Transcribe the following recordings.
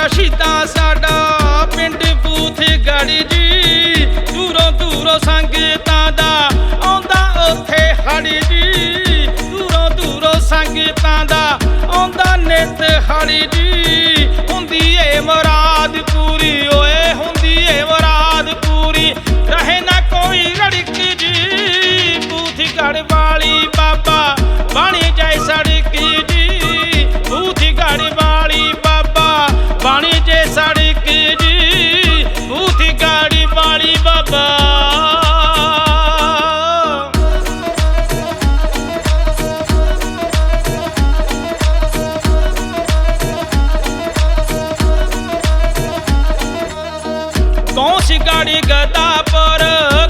ਜਿਹੜਾ ਸ਼ਹੀਦਾਂ ਸਾਡਾ ਗਦਾ ਪਰ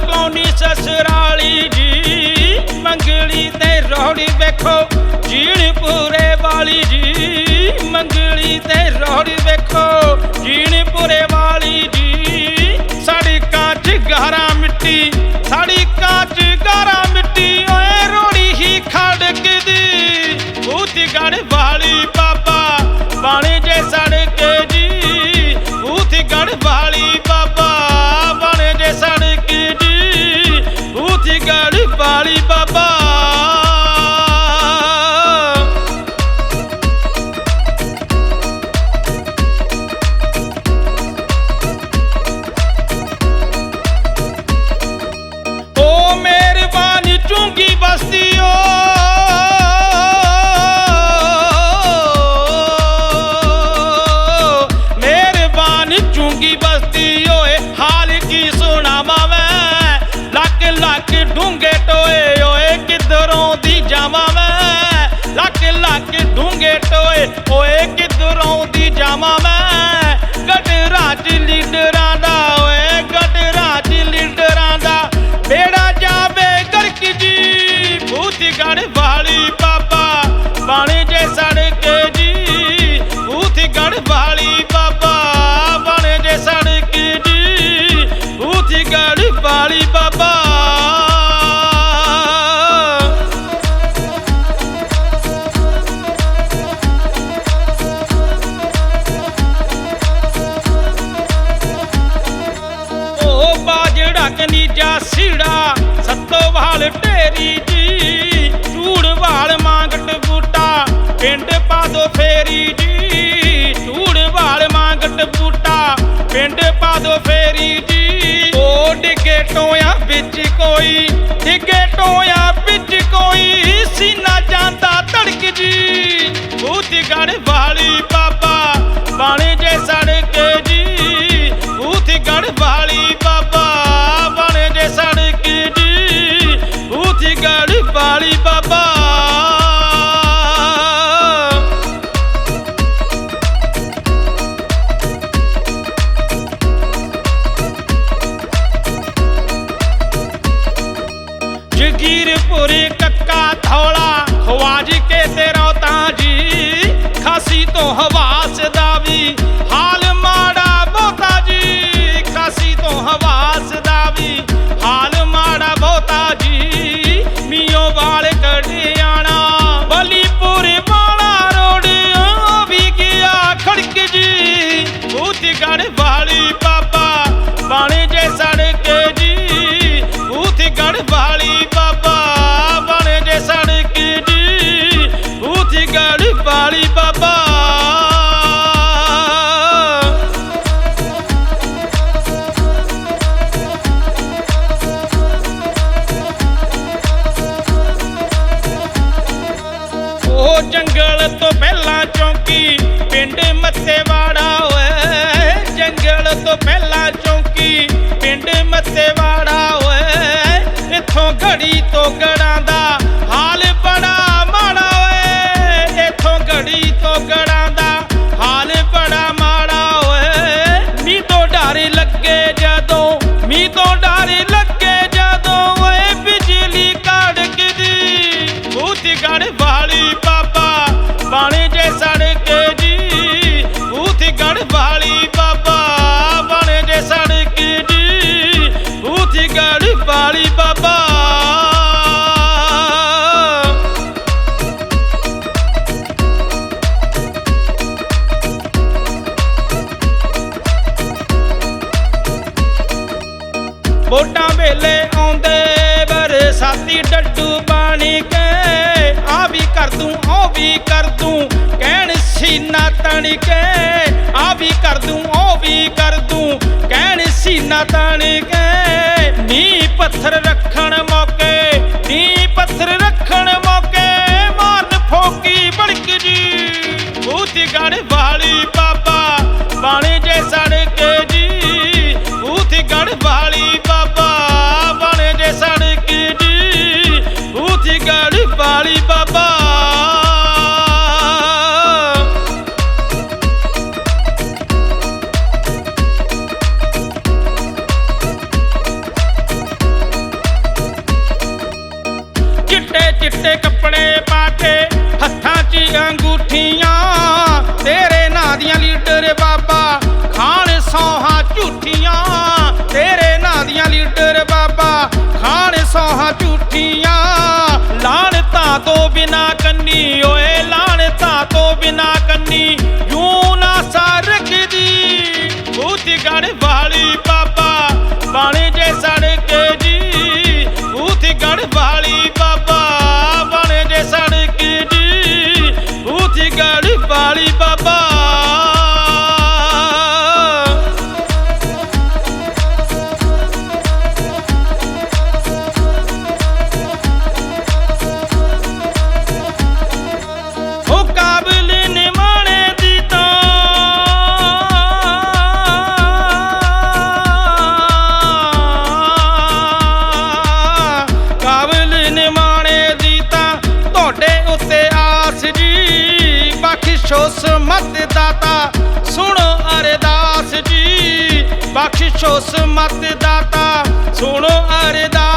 ਕੌਣੀ ਸਸਰਾਲੀ ਜੀ। ਮੰਗਲੀ ਤੇ ਰੋੜੀ ਵੇਖੋ, ਜੀਣਪੂਰੇ ਵਾਲੀ ਜੀ। ਮੰਗਲੀ ਤੇ ਰੋੜੀ ਵੇਖੋ, ਜੀ ਡੂੰਗੇ ਟੋਏ ਓਏ ਕਿਧਰੋਂ ਦੀ ਜਾਵਾਂ ਮੈਂ? ਲੱਕ ਲੱਕ ਡੂੰਗੇ ਟੋਏ ਓਏ ਕਿਧਰੋਂ ਦੀ ਜਾਵਾਂ ਮੈਂ? ਨਾਲ ਢੇਰੀ ਜੀ। ਝੂੜ ਵਾਲ ਮਾਂਗ ਬੂਟਾ, ਪਿੰਡ ਪਾ ਦੋ ਫੇਰੀ ਜੀ। ਝੂੜ ਵਾਲ ਮੰਗਟ ਬੂਟਾ, ਪਿੰਡ ਪਾ ਦੋ ਫੇਰੀ ਜੀ। ਓ ਡਿੱਗੇ ਟੋਇਆ ਵਿੱਚ ਕੋਈ, ਡਿੱਗੇ ਟੋਇਆ ਵਿੱਚ ਕੋਈ, ਸੀਨਾ ਜਾਂਦਾ ਤੜਕ ਜੀ। ਉਹ ਦਿਗੜ ਵਾਲੀ ਤੇਰਾ ਤਾਂ ਜੀ ਖਾਸੀ ਤੋਂ ਜੰਗਲ ਤੋਂ ਪਹਿਲਾਂ ਚੌਂਕੀ ਪਿੰਡ ਮੱਸੇਵਾੜਾ ਓਏ। ਜੰਗਲ ਤੋਂ ਪਹਿਲਾਂ ਦੀ ਡੱਡੂ ਪਾਣੀ ਕੇ, ਆ ਵੀ ਕਰ ਦੂੰ, ਉਹ ਵੀ ਕਰ ਦੂੰ, ਕਹਿਣ ਸੀਨਾ ਤਣ ਕੇ, ਆ ਵੀ ਕਰ ਦੂੰ, ਉਹ ਵੀ ਕਰ ਦੂੰ, ਕਹਿਣ ਸੀਨਾ ਆਪਣੇ ਪਾਠੇ ਹੱਥਾਂ 'ਚ ਅੰਗ ਬਖਸ਼ੋਸ ਮਤ ਦਾਤਾ ਸੁਣੋ ਅਰਦਾਸ ਜੀ। ਬਖਸ਼ੋਸ ਮਤ ਦਾਤਾ ਸੁਣੋ ਅਰਦਾਸ